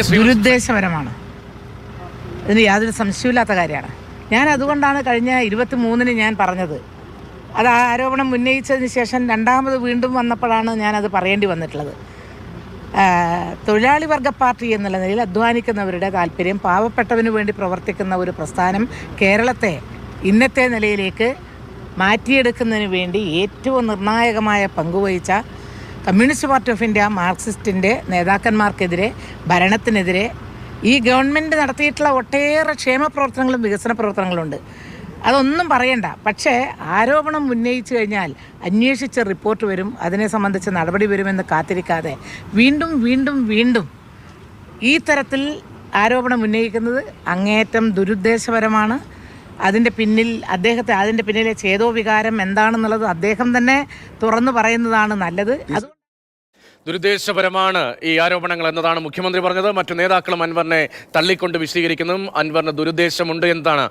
ദുരുദ്ദേശപരമാണ്. ഇതിന് യാതൊരു സംശയമില്ലാത്ത കാര്യമാണ്. ഞാൻ അതുകൊണ്ടാണ് കഴിഞ്ഞ ഇരുപത്തി മൂന്നിന് ഞാൻ പറഞ്ഞത്. അത് ആരോപണം ഉന്നയിച്ചതിന് ശേഷം രണ്ടാമത് വീണ്ടും വന്നപ്പോഴാണ് ഞാനത് പറയേണ്ടി വന്നിട്ടുള്ളത്. തൊഴിലാളി വർഗ പാർട്ടി എന്നുള്ള നിലയിൽ അധ്വാനിക്കുന്നവരുടെ താല്പര്യം പാവപ്പെട്ടവന് വേണ്ടി പ്രവർത്തിക്കുന്ന ഒരു പ്രസ്ഥാനം കേരളത്തെ ഇന്നത്തെ നിലയിലേക്ക് മാറ്റിയെടുക്കുന്നതിന് വേണ്ടി ഏറ്റവും നിർണായകമായ പങ്കുവഹിച്ച കമ്മ്യൂണിസ്റ്റ് പാർട്ടി ഓഫ് ഇന്ത്യ മാർക്സിസ്റ്റിന്റെ നേതാക്കന്മാർക്കെതിരെ ഭരണത്തിനെതിരെ ഈ ഗവൺമെന്റ് നടത്തിയിട്ടുള്ള ഒട്ടേറെ ക്ഷേമ പ്രവർത്തനങ്ങളും വികസന പ്രവർത്തനങ്ങളുണ്ട്. അതൊന്നും പറയണ്ട. പക്ഷേ ആരോപണം ഉന്നയിച്ചു കഴിഞ്ഞാൽ അന്വേഷിച്ച റിപ്പോർട്ട് വരും അതിനെ സംബന്ധിച്ച് നടപടി വരുമെന്ന് കാത്തിരിക്കാതെ വീണ്ടും വീണ്ടും വീണ്ടും ഈ തരത്തിൽ ആരോപണം ഉന്നയിക്കുന്നത് അങ്ങേയറ്റം ദുരുദ്ദേശപരമാണ്. അതിന്റെ പിന്നിൽ അദ്ദേഹത്തെ അതിന്റെ പിന്നിലെ ചേതോ വികാരം എന്താണെന്നുള്ളത് അദ്ദേഹം തന്നെ തുറന്നു പറയുന്നതാണ് നല്ലത്. അത് ദുരുദ്ദേശപരമാണ് ഈ ആരോപണങ്ങൾ എന്നതാണ് മുഖ്യമന്ത്രി പറഞ്ഞത്. മറ്റു നേതാക്കളും അൻവറിനെ തള്ളിക്കൊണ്ട് വിശദീകരിക്കുന്നതും അൻവറിന് ദുരുദ്ദേശമുണ്ട് എന്നതാണ്